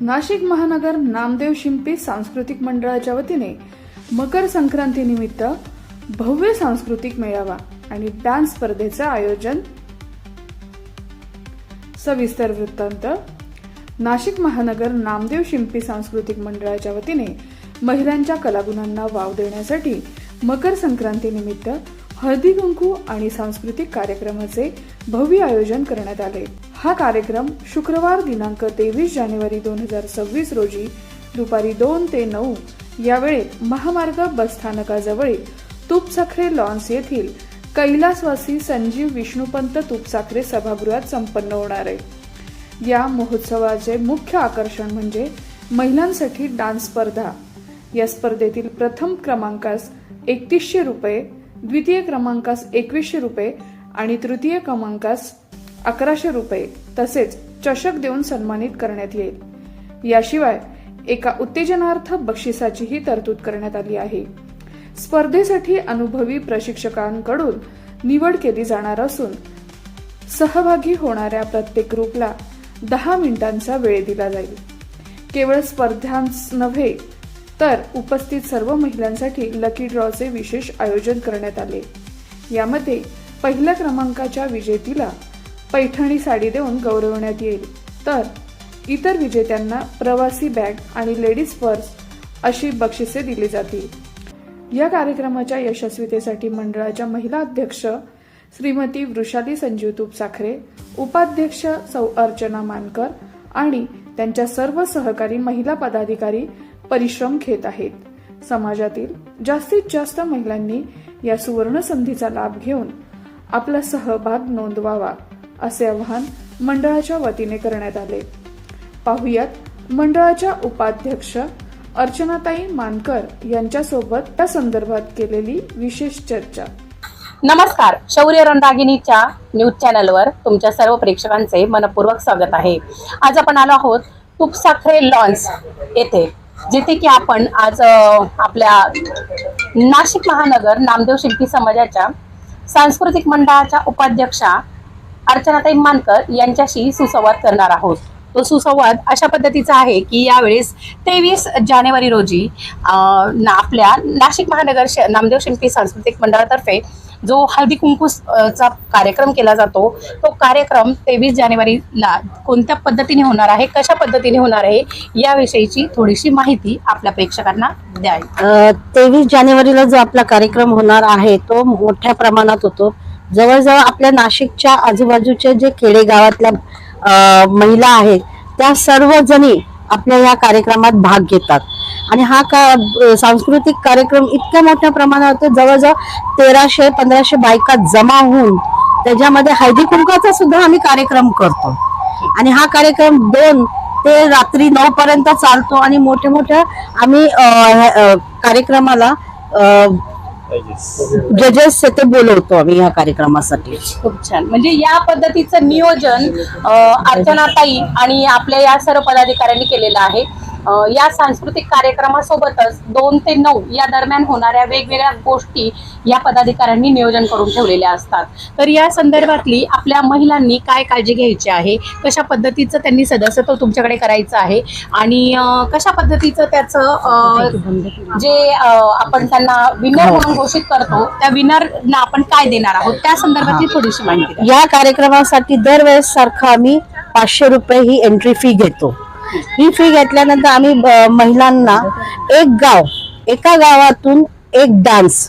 नाशिक महानगर नामदेव शिंपी सांस्कृतिक मंडळाच्या वतीने मकर संक्रांती निमित्त भव्य सांस्कृतिक मेळावा आणि डान्स स्पर्धेचं आयोजन. सविस्तर वृत्तांत. नाशिक महानगर नामदेव शिंपी सांस्कृतिक मंडळाच्या वतीने महिलांच्या कलागुणांना वाव देण्यासाठी मकर संक्रांती निमित्त हळदी कुंकू आणि सांस्कृतिक कार्यक्रमाचे भव्य आयोजन करण्यात आले. हा कार्यक्रम शुक्रवार दिनांक तेवीस जानेवारी दोन हजार सव्वीस रोजी दुपारी दोन ते नऊ या वेळेत महामार्ग बसस्थानकाजवळील तुपसाखरे लॉन्स येथील कैलासवासी संजीव विष्णुपंत तुपसाखरे सभागृहात संपन्न होणार आहे. या महोत्सवाचे मुख्य आकर्षण म्हणजे महिलांसाठी डान्स स्पर्धा. या स्पर्धेतील प्रथम क्रमांकास एकतीसशे रुपये द्वितीय क्रमांकास एकवीसशे रुपये आणि तृतीय क्रमांकास अकराशे रुपये तसेच चषक देऊन सन्मानित करण्यात येईल. याशिवाय एका उत्तेजनार्थ बक्षिसाचीही तरतूद करण्यात आली आहे. स्पर्धेसाठी अनुभवी प्रशिक्षकांकडून निवड केली जाणार असून सहभागी होणाऱ्या प्रत्येक ग्रुपला दहा मिनिटांचा वेळ दिला जाईल. केवळ स्पर्धांच नव्हे तर उपस्थित सर्व महिलांसाठी लकी ड्रॉचे विशेष आयोजन करण्यात आले. यामध्ये पहिल्या क्रमांकाच्या विजेतीला पैठणी साडी देऊन गौरवण्यात येईल. तर इतर विजेत्यांना प्रवासी बॅग आणि लेडीज पर्स अशी बक्षिसे दिली जातील. या कार्यक्रमाच्या यशस्वीतेसाठी मंडळाच्या महिला अध्यक्ष श्रीमती वृषाली संजीव तूप साखरे उपाध्यक्ष सौ अर्चना मानकर आणि त्यांच्या सर्व सहकारी महिला पदाधिकारी परिश्रम घेत आहेत. समाजातील जास्तीत जास्त महिलांनी या सुवर्ण संधीचा लाभ घेऊन आपला सहभाग नोंदवावा असे आवाहन मंडळाच्या वतीने करण्यात आले. पाहुयात मंडळाच्या उपाध्यक्ष अर्चनाताई मानकर यांच्यासोबत त्या संदर्भात केलेली विशेष चर्चा. नमस्कार. शौर्य रणरागिणीच्या न्यूज चॅनलवर तुमच्या सर्व प्रेक्षकांचे मनपूर्वक स्वागत आहे. आज आपण आलो आहोत तुपसाखरे लॉन्स येथे. जिथे की आपण आज आपल्या नाशिक महानगर नामदेव शिल्पी समाजाच्या सांस्कृतिक मंडळाच्या उपाध्यक्षा अर्चनाताई मानकर यांच्याशी सुसंवाद करणार आहोत. तो सुसंवाद अशा पद्धतीचा आहे की यावेळेस तेवीस जानेवारी रोजी आपल्या नाशिक महानगर श- नामदेव शिल्पी सांस्कृतिक मंडळातर्फे जो हळदी कुंकू चा कार्यक्रम केला जातो तो कार्यक्रम तेवीस जानेवारीला कोणत्या पद्धतीने होणार आहे कशा पद्धतीने होणार आहे याविषयीची थोडीशी माहिती आपल्या प्रेक्षकांना द्यावी तेवीस जानेवारीला जो आपला कार्यक्रम होणार आहे तो मोठ्या प्रमाणात होतो. जवळजवळ आपल्या नाशिकच्या आजूबाजूचे जे खेडेगावातल्या महिला आहेत त्या सर्वजणी आपल्या या कार्यक्रमात भाग घेतात. आणि हा का सांस्कृतिक कार्यक्रम इतक्या मोठ्या प्रमाणात होतो जवळजवळ तेराशे पंधराशे बायका जमा होऊन त्याच्यामध्ये हळदी कुंकाचा सुद्धा आम्ही कार्यक्रम करतो. आणि हा कार्यक्रम दोन ते रात्री नऊ पर्यंत चालतो आणि मोठ्या मोठ्या आम्ही कार्यक्रमाला जजेस ते बोलवतो आम्ही ह्या कार्यक्रमासाठी. खूप छान. म्हणजे या पद्धतीचं नियोजन अर्चनाताई आणि आपल्या या सर्व पदाधिकाऱ्यांनी केलेलं आहे. या सांस्कृतिक कार्यक्रमासोबतच दोन ते नऊ या दरम्यान होणाऱ्या वेगवेगळ्या गोष्टी या पदाधिकाऱ्यांनी नियोजन करून ठेवलेल्या असतात. तर या संदर्भातली आपल्या महिलांनी काय काळजी घ्यायची आहे? कशा पद्धतीचं त्यांनी सदस्यत्व तुमच्याकडे करायचं आहे? आणि कशा पद्धतीचं त्याचं जे आपण त्यांना विनर म्हणून घोषित करतो त्या विनरना आपण काय देणार आहोत? त्या संदर्भातली थोडीशी माहिती. या कार्यक्रमासाठी दरवेळेस सारखं आम्ही पाचशे रुपये ही एंट्री फी घेतो. ही फी घेतल्यानंतर आम्ही महिलांना एक गाव एका गावातून एक डान्स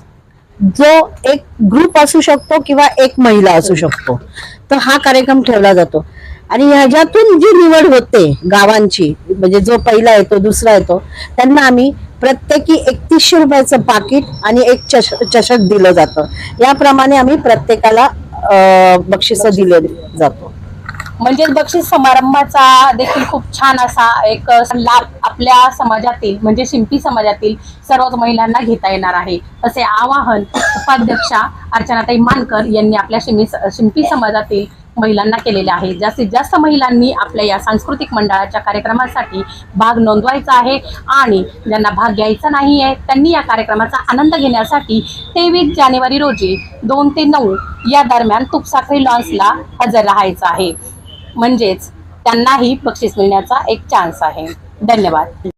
जो एक ग्रुप असू शकतो किंवा एक महिला असू शकतो. तर हा कार्यक्रम ठेवला जातो. आणि ह्याच्यातून जी निवड होते गावांची म्हणजे जो पहिला येतो दुसरा येतो त्यांना आम्ही प्रत्येकी एकतीसशे रुपयाचं पाकिट आणि एक चष चषक दिलं जातं. याप्रमाणे आम्ही प्रत्येकाला बक्षिसं दिले जातो. म्हणजेच बक्षीस समारंभाचा देखील खूप छान असा एक लाभ आपल्या समाजातील म्हणजे शिंपी समाजातील सर्वच महिलांना घेता येणार आहे. असे आवाहन उपाध्यक्षा अर्चनाताई मानकर यांनी आपल्या शिमी शिंपी समाजातील महिलांना केलेले आहे. जास्तीत जास्त महिलांनी आपल्या या सांस्कृतिक मंडळाच्या कार्यक्रमासाठी भाग नोंदवायचा आहे आणि ज्यांना भाग घ्यायचा नाही आहे त्यांनी या कार्यक्रमाचा आनंद घेण्यासाठी तेवीस जानेवारी रोजी दोन ते नऊ या दरम्यान तुपसाखळी लॉन्सला हजर राहायचं आहे. म्हणजेच त्यांनाही बक्षीस मिळण्याचा एक चान्स आहे. धन्यवाद.